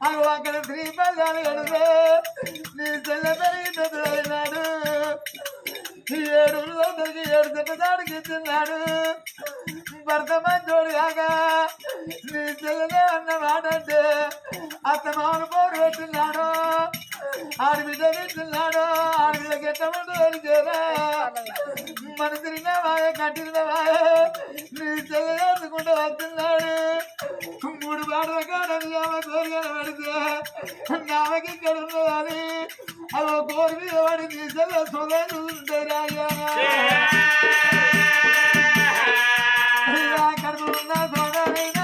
అగో అక్కడ శ్రీపల్లాలు కడితే నీ చెల్ల పెరిగినాడు ఏడు రోజులకి ఏడు చెట్ల దాడికి ఇచ్చిన్నాడు భర్త మంచోడు కాక నీ చెల్లెలే అన్న మాట అంటే అత్త మామను పోరు పెట్టినాడు. ఆడబిడ్డ పెట్టినాడు ఆడబిడ్డకి ఎట్టమంటూ మన తిరిగిన వాయ కట్టిన వాయ నీ చెల్లె వేసుకుంటూ వస్తున్నాడు. మూడు పాటల కాడ ఆమె కోరికలు పడితే నామకి ఇక్కడ ఉన్నదని. అవి కోరి మీద పడి నీ చెల్లె సొంతం చూస్తుంటారా కడుపు ఉన్న సోదరైనా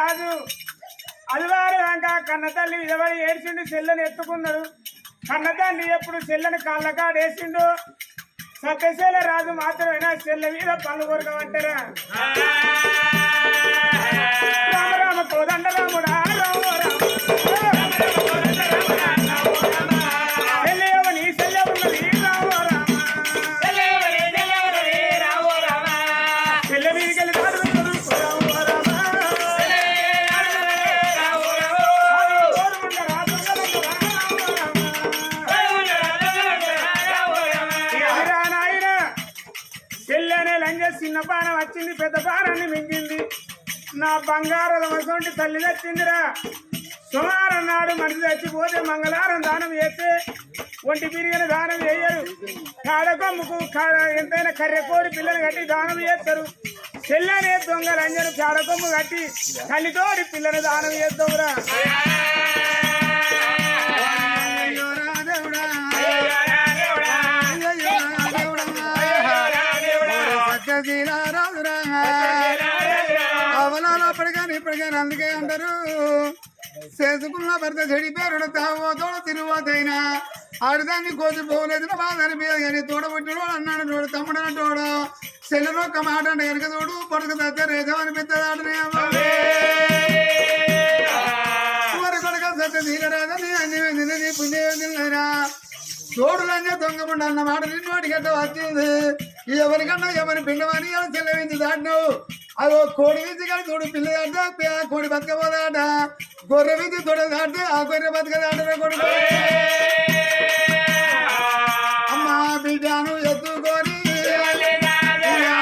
రాజు. అదివారు దాకా కన్న తల్లి ఇదవరి ఏడ్చిండు చెల్లెని ఎత్తుకున్నాడు కన్న తల్లి ఎప్పుడు చెల్లని కళ్ళకాడేసిండు? సత్యశీల రాజు మాత్రమేనా చెల్లె మీద పళ్ళు కొరకమంటారా? రామ రామ కోదండ రాముడా రామ. నా బంగారు వసంటి తల్లి తెచ్చిందిరా సుమారం నాడు మనిషి చచ్చిపోతే మంగళవారం దానం చేస్తే ఒంటి పిరిగిన దానం చేయరు. కాడకొమ్ముకు కా- ఎంతైనా కర్రె కోడి పిల్లలు కట్టి దానం చేస్తారు. చెల్లనే దొంగ లంజను కాడకొమ్ము కట్టి తల్లితోడి పిల్లలు దానం చేస్తావురా. అప్పటికాని ఇప్పటికైనా అందుకే అంటారు చేసుకున్న భర్త చెడిపోయాడు తావోతోడు తిరువాతైనా ఆడదాన్ని కోసి పోలేదు బాధని మీద కానీ తోడబుట్టుడు అన్నాడు చూడు తమ్ముడు అంటోడు సెల్లులో ఒక మాట అంటే ఎనక చూడు పొడుగు తగ్గ రేజమని పెద్దదాడనే మరి కొడుక సత్య తీరరాదని అన్ని వెందిని నీ పుణ్యరా తోడులన్నీ దొంగకుండా అన్న మాట నిన్ను వాటికి ఎట్ట వచ్చింది ఎవరికన్నా ఎవరి పిండమని చెల్లవించి దాటినావు అదో కోడి విద్య కానీ తోడు పిల్ల అంటే ఆ కోడి బతకపోదాట గొర్రె విద్య తోడ దాటే ఆ గొర్రె బతకదాటరా కొడుకు. అమ్మా బిడ్డను ఎత్తుకొని ఇలా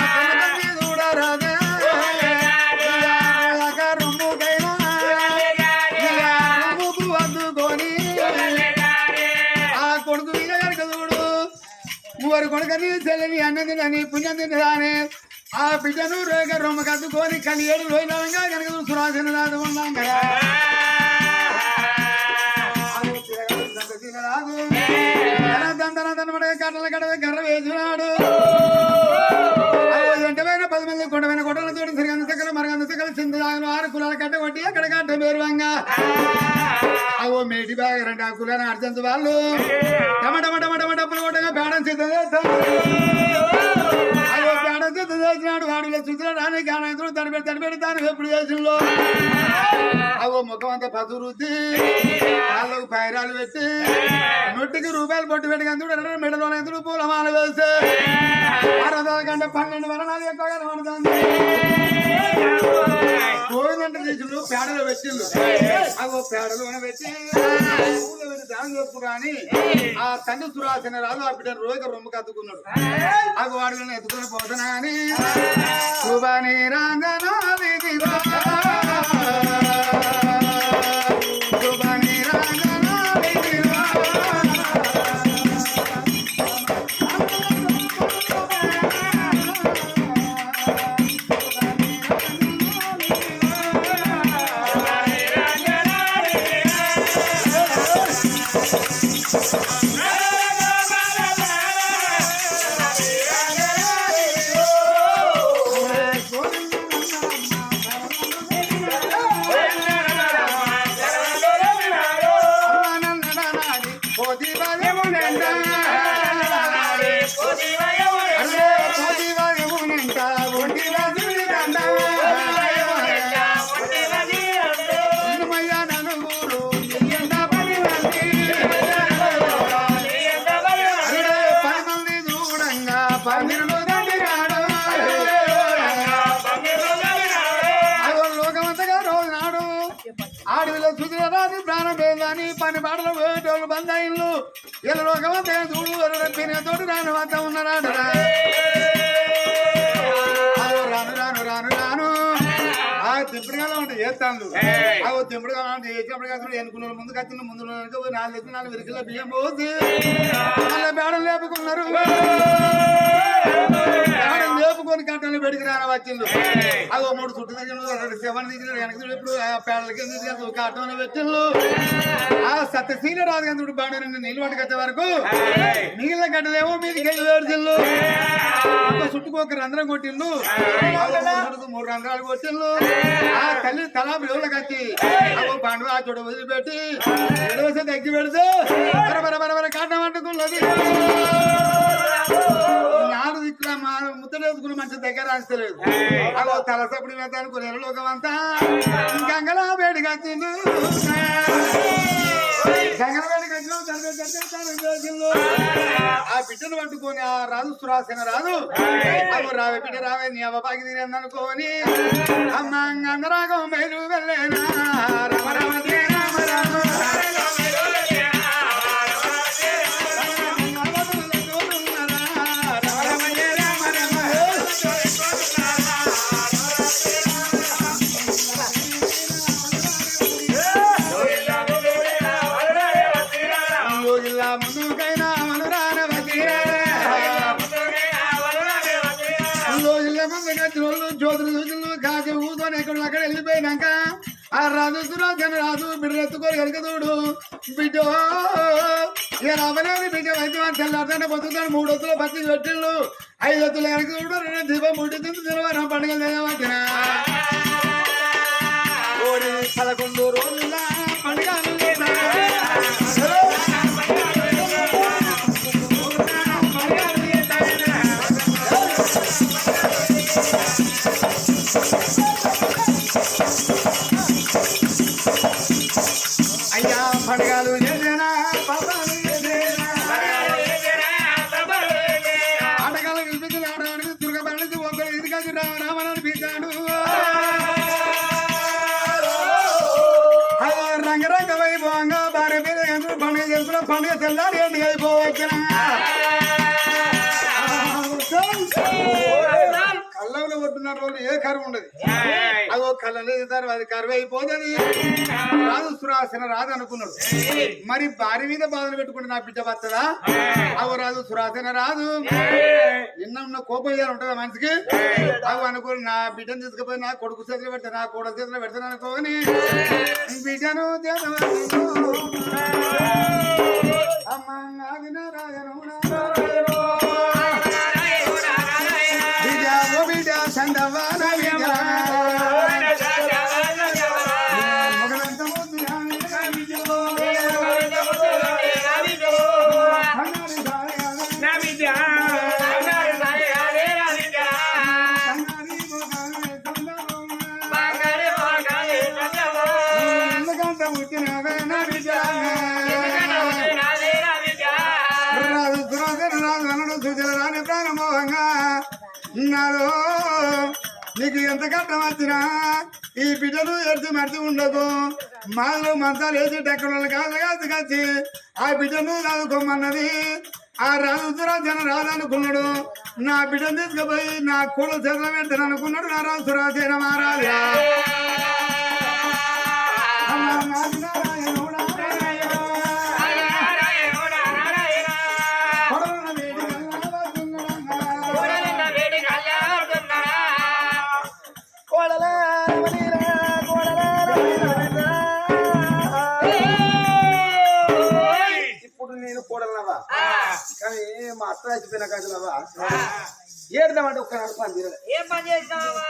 ఇలా కొడుకు కనుక చూడు. వారి కొడుకని చెల్లని అన్నది అని పుణ్యం తిన్నదానే. ఆ బిడ్డను రేగ రొమ్మ కద్దుకొని కలి ఏడు పోయినాగా కనుక సురాసిన రాదు ఉన్నాం కదా కట్టల కడవ కర్ర వేసినాడు ఎంటమైన పది మంది కొండమైన కొట్టల తోటి సరిగంద సకల మరగంద సకల చింతదాగలు ఆరు కులాల కట్ట కొట్టి అక్కడ కట్ట మేరువంగా అవో మేటి బాగా రెండు ఆ కులాన్ని అర్జెంట్ వాళ్ళు. టమా టమా టమా టమా డబ్బులు కొట్టగా పేడం సిద్ధం చేస్తాం అయ్యో పేడం చేసినాడు వాడు చూసినాడు అని గానంతుడు తడిపెడి తడిపెడి తాను ఎప్పుడు చేసిందో అవో ముఖం అంతా పసుపు రుద్ది కాళ్ళకు పైరాలు పెట్టి నొట్టికి రూపాయలు పొట్టు పెట్టి అందుడు మెడలో ఎందుడు పూలమాల వేస్తే ఆరు కంటే పన్నెండు వరణాలు ఎక్కువగా పేడలో పెట్టిండు అగో పేడలో పెట్టి పెట్టి చెప్పు కానీ ఆ తండ్రి సురాసిన రాదు ఆ బిడ్డ రోజు రొమ్మ కత్తుకున్నాడు అగో వాడులను ఎత్తుకుని పోతున్నా అని శుభని రంగనాది బందాయిళ్ళు ఇలా లోకమంతా చూడు తినే తోటి చేస్తాను ఆ తింపుడుగా ఉంటే చేసినప్పుడు కాదు ఎన్నుకున్నారు ముందు కత్తిన ముందు నాలుగు ఎత్తు నాలుగు విరికల బియ్యం మళ్ళీ బేడం లేపుకున్నారు. బేడం లేపుకొని గంటలు పెడికి రాన వచ్చిండు అదో మూడు చుట్టు దగ్గర రెండు దగ్గర వెనక ఇప్పుడు ఆ పేడల కింద తీసుకెళ్తూ కాటంలో పెట్టిండు ఆ సత్యశీల రాదు కదా బాడ నిన్ను నీళ్ళు పట్టుకొచ్చే వరకు మిగిలిన గడ్డలేమో మీదికి వెళ్ళి వేడుచిల్లు చుట్టుకోక రంధ్రం కొట్టిండు మూడు- మూడు రంధ్రాలు కొట్టిండు ఆ తల్లి తలా బిడుగులకు వచ్చి పండుగ ఆ చోట వదిలిపెట్టి ఎడవసే తగ్గి పెడితే బర బర బర బర కాటం అంటుకున్నది. నాలుగు దిక్కుల మా మంచి దగ్గర రాస్తలేదు అగో తలసప్పుడు వేదానికి నెలలోకం అంతా గంగలా వేడిగా తిండు ఆ బిడ్డను పట్టుకొని ఆ రాజు సురాసన రాజు. అగో రావే బిడ్డ రావే నీ అవ్వ బాగి తినేందనుకోని అమ్మ అందరాగం మేలు. బిడ్డ ఇక రామలేని బిడ్డ వైద్యం తెల్లారితే బతుకుతాడు మూడు వత్తులు పత్తి పెట్టిళ్ళు ఐదు వత్తులు ఎరగదూడు రెండు దీపం ముట్టింది తింది తినవరా పండుగ లేవట్టిన ఓడి పదకొండు రోజుల పండుగ అయ్యా రోజు ఏ కరువు ఉండదు. అగో కళ్ళలో ఇద్దరు అది కరువు అయిపోతుంది. రాదు సురాసన రాదు అనుకున్నాడు. మరి భార్య మీద బాధలు పెట్టుకుంటే నా బిడ్డ వస్తుందా అవు రాదు సురాసన రాదు నిన్న ఉన్న కోపం ఏదైనా ఉంటుందా మనిషికి? అవి అనుకోని నా బిడ్డను తీసుకుపోయి నా కొడుకు చేతిలో పెడతా నా కొడుకు చేతిలో పెడతాను అనుకోని బిడ్డను. అమ్మ నాది నారాయణ నాలో నీకు ఎంత కష్టం వచ్చినా ఈ బిడ్డను ఎడిచి మర్చి ఉండకు. మాలో మంచాలు వేసి టెక్కలు కాదు కాదు ఆ బిడ్డను చదువుకోమన్నది ఆ రాజు జన రాదనుకున్నాడు నా బిడ్డను తీసుకుపోయి నా కూడ చదువు పెడతాను అనుకున్నాడు నా రాజు మహారాజా. కూడలవా కానీ మా అత్త చచ్చిపోయిన కాదులవా ఏడదామంటే ఒక్క నడుపు అని తిరగలే. ఏం పని చేసినావా?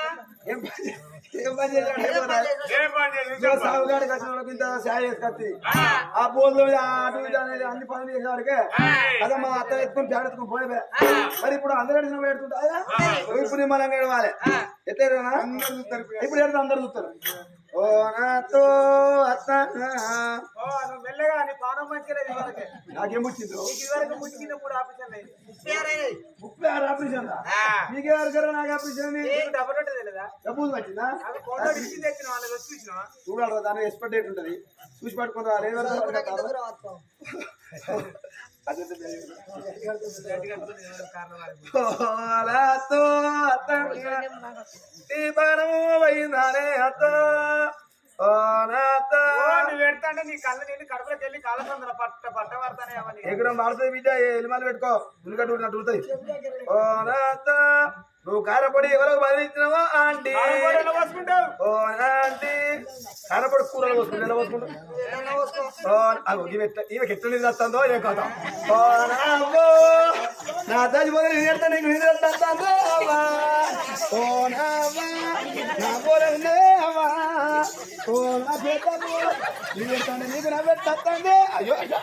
ఏం పని పని ఇంత సాయ ఆ. బోర్లు అటు అనేది అన్ని పనులు చేసేవాడికి అదే మా అత్త ఎత్తుకుని పేడ ఎత్తుకుని పోయిపోయా మరి ఇప్పుడు అందరూ ఎడుతున్నా పెడుతుంటా ఇప్పుడు నిమ్మలంగా ఎడవాలి ఎట్లా ఎడవనా? అందరూ చూస్తారు. ఇప్పుడు. ఇప్పుడు ఎడుతా అందరు చూస్తారు. ఓ నాతో అత్త ఓ, నువ్వు మెల్లగా నీ పానం మంచిగా లేదు ఇదివరకే. నాకేం పుట్టిందో నీకు ఇదివరకు ముట్టికింద మూడు ఆపరేషన్లు అయింది. ముప్పై ఆరు ఆపరేషన్ మీకే వరకు నాకు ఆపరేషన్ నీకు డబ్బు రొట్టె తెలియదా? డబ్బులు పట్టిందా? చూడాలి దాని ఎక్స్పర్ట్ డేట్ ఉంటుంది. చూసి పట్టుకుని రా లేదు ఓలాతో అత్తంగా దీపనము పోయిందానే అత్త ఓలాతో పెడతాంటే నీ వెళ్ళి కాళ్ళ పట్ట పట్ట పడతానే ఎక్కడ మారుతుంది బిడ్డ ఎలిమాలు పెట్టుకో. ఉల్లిగడ్డ ఉడినట్టు ఉడుతాయి. నువ్వు కారపొడి ఎవరికి బదిలించినావో ఆంటీ? ఓ ఆంటీ కారపొడి కూరలు పోసుకుంటే ఎలా పోసుకుంటావు ఈమె ఎట్లా నిద్ర వస్తుందో ఏం కాదా నా తల్లి మొదలు నిద్ర వస్తా, నీకు నిద్ర వస్తుందో అవ్వా. ఓ నావ్వా, నా పోరే ఉన్నావా? ఓ నా పేట పోరే, నిద్ర వస్తాంది, నీకు నా పేట వస్తుంది. అయ్యో అయ్యో.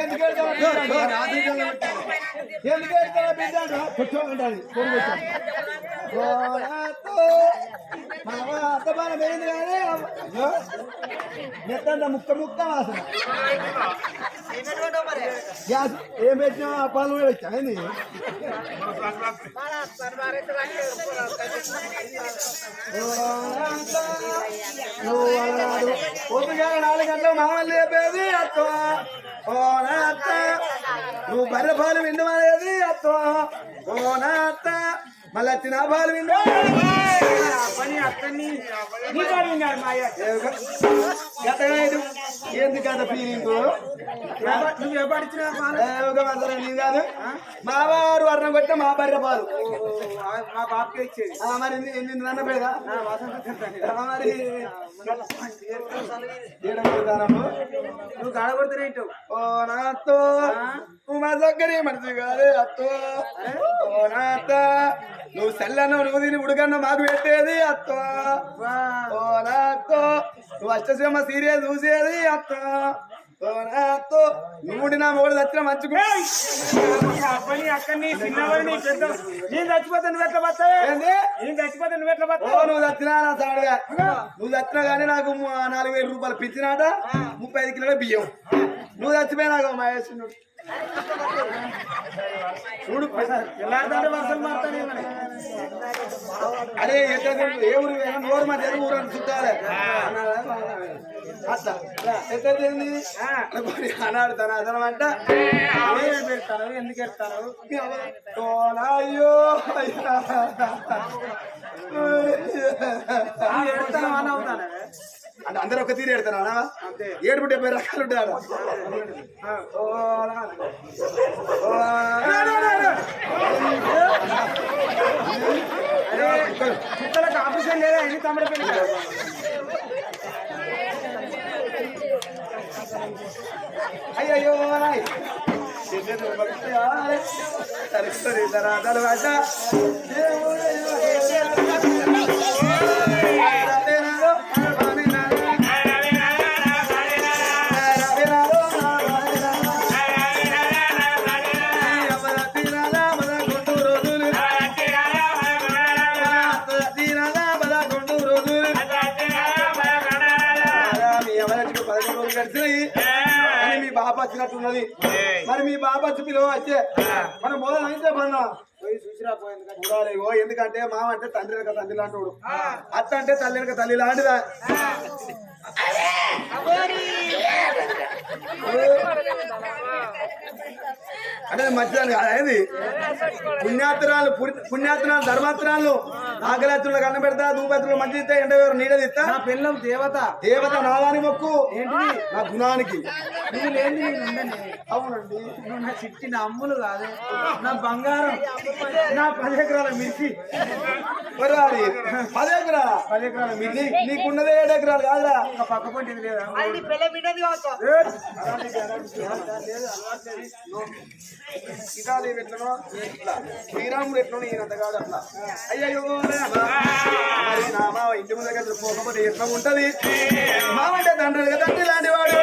ఎందుకు ఏడుస్తావా బిడ్డ? ఎందుకు ఏడుస్తావా బిడ్డ? కూర్చోమంటాది, అంత బాగా పోయింది కానీ ఎత్తంత ముక్క ముక్క గ్యాస్ ఏం పెట్టినా ఆ పాలు కూడా పెట్టా నువ్వు అలనాడు పొద్దుగాల నాలుగు గంటలు మామూలు చెప్పేది అత్త ఓ నువ్వు బర్రె పాలు విండమనేది అత్త ఓ మళ్ళీ ఆ పని. ఏంది కదా ఫీలింగ్ కాదు. మా వారు వర్ణం కొట్టే మా బర్రె పాలు మా బాబుకే ఇచ్చేది. మరి ఎన్ని- నన్న పేదా మరి? నువ్వు ఓ నాతో నువ్వు మా దగ్గరే మనిషి కాదే అత్తో? ఓ నాత నువ్వు సెల్లన్న నువ్వు తిని ఉడకన్న మాకు పెట్టేది అత్తో. నువ్వు అష్టసీమ సీరియల్ చూసేది అత్తో. నాతో. నువ్వు నా మూడు వచ్చిన మంచుకో. ఆ పని అక్కడిని చిన్నవాడిని పెద్ద నేను చచ్చిపోతే నువ్వు ఎట్లా బతావు ఏంది? నేను చచ్చిపోతే నువ్వు ఎట్లా ఓ బతావు నువ్వు చచ్చినా నా సాడుగా. నువ్వు చచ్చినా కానీ నాకు నాలుగు వేల రూపాయలు పిచ్చినాట. ముప్పై ఐదు కిలోల బియ్యం. నువ్వు చచ్చిపోయినాగో మహేష్ నువ్వు. చూడు ఎలాంటి వర్షం మారుతానే అరే ఎట్లా ఏ ఊరు? నోరు మా తెలుగు ఊరు అని చుట్టాలే. అట్లా ఎట్లా అన్నాడు తన అతను అంట ఏం పెడతాను ఎందుకు ఎడతాను అయ్యో. ఎడతాను అని అవుతాను అంటే అందరూ ఒక తీరు ఎడతానా ఏడు డెబ్బై రకాలు నా. కుక్కలకు ఆపరేషన్ లేదా ఎన్ని తమ్ముడు. చెల్లెలు భక్తియా. తరిస్తరి తరా తర్వాత వచ్చి. మనం మొదలు అయితే పన్నా పోయి చూసిరా పోయింది చూడాలి ఓ ఎందుకంటే మామ అంటే తండ్రి తండ్రి లాంటివాడు అత్త అంటే తల్లి తల్లి లాంటిదా? అంటే మంచిదాన్ని కాదు అది పుణ్యాత్రాలు పుణ్యాత్రాలు ధర్మాత్రాలు ఆకలాత్రులు కన్న పెడతా దూపత్రులు మంచి ఇస్తే ఎండ నీడ ఇస్తా నా పిల్లం దేవత. దేవత నాదాని మొక్కు ఏంటిది? నా గుణానికి. నువ్వు లేని అవునండి. నువ్వు నా చిట్టి నా అమ్ములు కాదు. నా బంగారం. నా పది ఎకరాల మిర్చి. మరి పది ఎకరాల పది ఎకరాల మిర్చి నీకున్నదే ఏడు ఎకరాలు కాదురా. ఒక పక్క పంట ఇది లేదా? ఇదాలి ఎట్లనో? ఇట్లా శ్రీరాముడు ఎట్లనో ఈయనంత కాదు అట్లా. అయ్యయ్యో రామా. మరి నా మావ ఇంటి ముందు దగ్గర పోకపోతే ఎట్లా ఉంటది? మావ అంటే తండ్రి తండ్రి లాంటి వాడు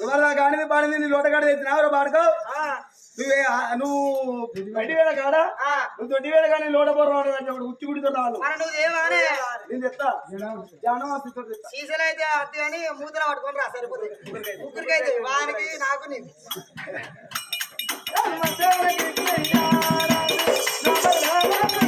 ఎవరు కానీ ఆడింది పాడింది నీ లోటగాడ తెచ్చినా ఎవరు పాడుకో. నువ్వే నువ్వు వడ్డీ వేల కాడ? నువ్వు దొడ్డి వేల కానీ లోట పోరాడు ఒకటి ఉచ్చి గుడితో రావాలి. నేను చెప్తా. సీజన్ అయితే అత్త అని మూతలు పట్టుకొని సరిపోతుంది. వానికి నాకు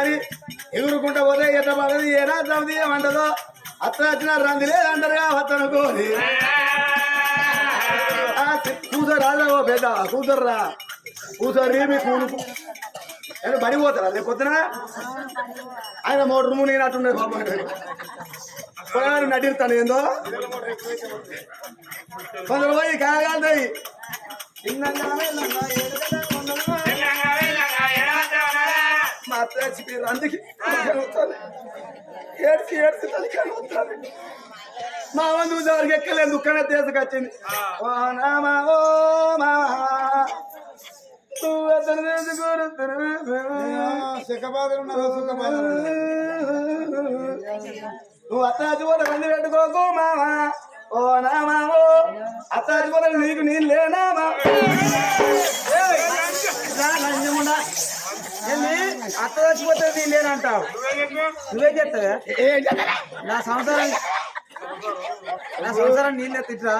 ముందరికి ఎగురుకుంటా పోతే ఎట్ట పడదు ఏ రాత్రం తీయమంటదో అత్త వచ్చిన రందిలే అంటారుగా వత్తనుకో కూతురు రాదా ఓ పెద్ద కూతుర్రా కూతురు మీ కూనుకు నేను బడి పోతారా? రేపు పొద్దున? ఆయన మోటార్ మునిగినట్టున్నది పాపం పొలాలు నటిస్తాను ఏందో? కొందరు పోయి కాగాలి మా అత్త చచ్చిపోయారు అందుకే ఏడ్చి ఏడ్చి తలకాయ వస్తాను మా వందు చూసేవారికి ఎక్కలేదు దుఃఖమే తీసుకొచ్చింది ఓ నామా ఓ మామా. నువ్వు అతను నువ్వు అత్తాచి కూడా రంది పెట్టుకోకు మామా. ఓ నామా ఓ. అత్తాచి కూడా నీకు నేను లేనామా అత్త చచ్చిపోతే నేను లేనంటావు. నువ్వే చేస్తావా? నా సంసారం నా సంసారం నీళ్ళే తిట్రా.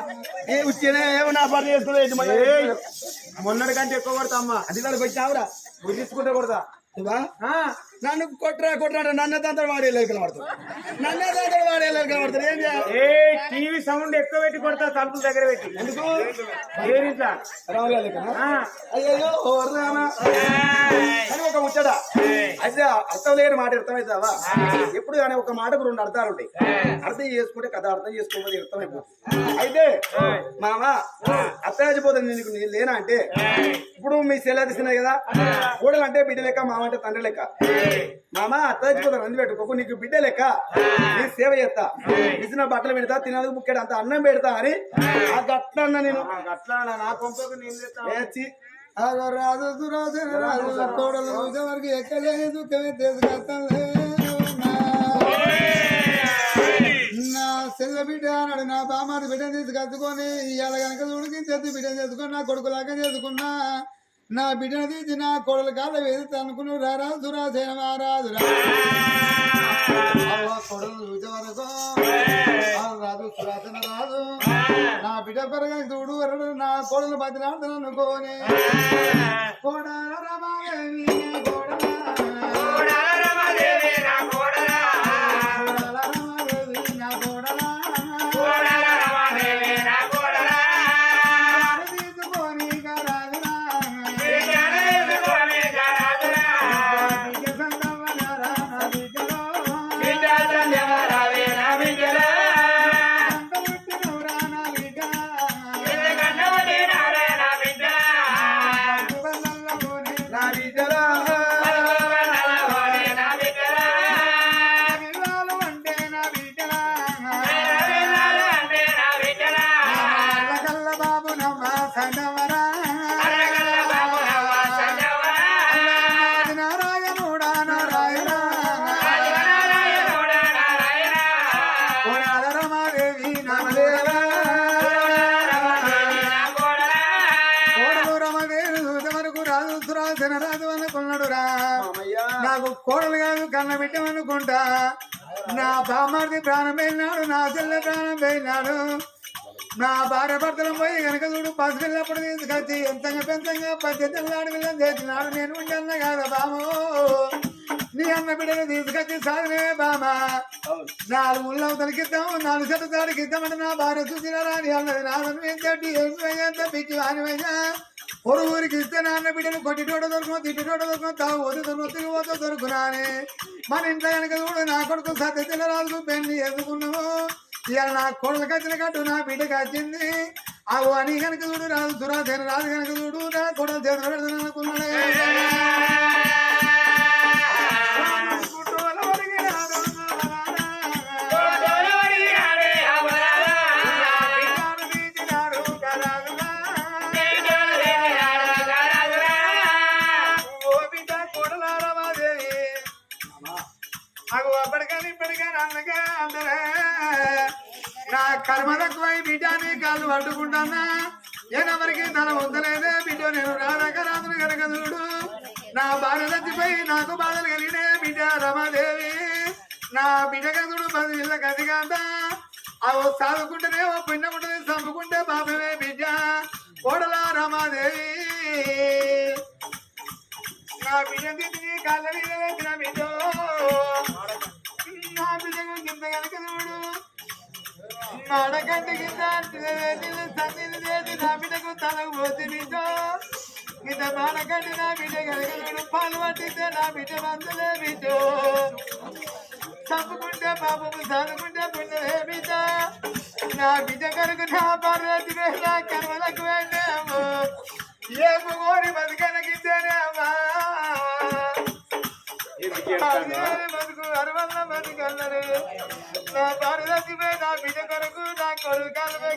ఏ ఉచ్చినే ఏమో నా పని చేసుకునే మొన్నటి కంటే ఎక్కువ కొడతా అమ్మా అది దానికి వచ్చావురా బుద్ధించుకుంటే కొడతా. నన్ను కొట్టరా కొట్టరా నన్నే తంత్ర వాడే లెక్కలు పడతాడు నన్నే తంత్ర వాడే లెక్కలు పడతాడు ఏం చేయాలి? టీవీ సౌండ్ ఎక్కువ పెట్టి కొడతా తలుపుల దగ్గర పెట్టి. ఎందుకు? రావులే అయ్యో అని ఒక ముచ్చట. అయితే అర్థం లేని మాట అర్థమవుతావా ఎప్పుడు కానీ ఒక మాటకు రెండు అర్థాలు ఉంటాయి. అర్థం చేసుకుంటే కథ అర్థం చేసుకోకపోతే అర్థమైపోతుంది అయితే మామ అత్త చచ్చిపోతుంది నీకు నేను లేనా అంటే? ఇప్పుడు మీ సెల కదా? కూడలు అంటే బిడ్డ లెక్క మామ అంటే తండ్రి లెక్క. మామ అత్త చచ్చిపోతాను అందు పెట్టుకోకు నీకు బిడ్డ లెక్క. నీ సేవ చేస్తా. ఇచ్చిన బట్టలు పెడతా తినదు ముక్కడు అంత అన్నం పెడతా అని. ఆ గట్ల అన్న నేను. అట్లా నా కొంపకు నేను రాజు రాజు వరకు ఎక్కలేని దుఃఖమే నా బిడ్డ అన్నాడు నా బామాది బిడ్డను తీసుకొచ్చుకొని ఇవాళ కనుక చూడుకి తెచ్చి బిడ్డను తెచ్చుకొని నా కొడుకులాగా చేసుకున్నా. నా బిడ్డను తీసి నా కోడలు కాళ్ళ వేసి అనుకుని రారా సురాసేన మహారాజు కొడలు చూసే వరకు రాజు సురాసన రాజు నా బిడ్డ కొరగా చూడు నా కోడలు బతిలాడుతాను అనుకోని. కోడ రమాదేవి నా ప్రాణం పోయినాడు నా చెల్లె ప్రాణం పోయినాడు నా భార్య భర్తలు పోయి కనుక చూడు పసిపిల్లప్పుడు తీసుకొచ్చి ఎంతంగా పెంతంగా పద్దెనిమిది అడుగులను చేసినాడు. నేను ఉండన్న కాదా బామో నీ అన్న బిడ్డలు తీసుకొచ్చి సాగనే బామ. నాలుగు ముళ్ళవతలకి ఇద్దాం నాలుగు చెట్టు తాడికి ఇద్దామంటే నా భార్య చూసినారా నీ అన్నది. నాదను ఏం చెట్టు ఎంత పిచ్చి వానివయ్యా ஒரு ఊరికి ఇస్తే నాన్న బిడ్డను కొట్టిటోట దొరుకును తిట్టిటోట దొరుకును తావు వద్దు దొరుకు తిరిగి పోతే మన ఇంట్లో కనుక చూడు నా కొడుకు సత్య రాజు పెళ్ళి ఎదుకున్నాము ఇవాళ నా కొడుకు వచ్చిన కట్టు నా బిడ్డకి వచ్చింది అవు అని కనుక చూడు రాదు దురాధైన రాదు కనుక చూడు నా కొడుకు చేతులు పెడతాను అనుకున్నాడే నా కర్మ తక్కువై బిడ్డ నీ కాళ్ళు పట్టుకుంటానా? ఏనవరికి తన వద్దలేదే బిడ్డ నేను రాదాక రాదును కనుక చూడు. నా భార్య చచ్చిపోయి నాకు బాధలు కలిగినే బిడ్డ రమాదేవి. నా బిడ్డ కదుడు పది ఇళ్ళ కదిగాంత అవో సాదుకుంటేనే ఓ పిన్నకుంటది చంపుకుంటే పాపమే బిడ్డ. కోడలా రమాదేవి. నా బిడ్డ తిని కాళ్ళ మీద వేసిన బిడ్డ. నా బిడ్డ కింద కనుక చూడు. నడకంటి కింద సన్నిధి చేసి నా బిడ్డకు తలకు పోతే బిడ్డ కింద మాడకంటి నా బిడ్డ చూడు పాలు పట్టితే నా బిడ్డ మందులే బిడ్డ. చంపుకుంటే పాపము చదువుకుంటే పుణ్యమే బిడ్డ. నా బిడ్డ కనుక నా పార్వతి నా కర్మలకు వెళ్ళాము. ఏ కోరి బతుకనకిచ్చానేమ్మా బతుకు అరవల్ల బతుకల్లరు నా పార్వతి నా బిడ్డ కొరకు నా కొడుకు కాలమే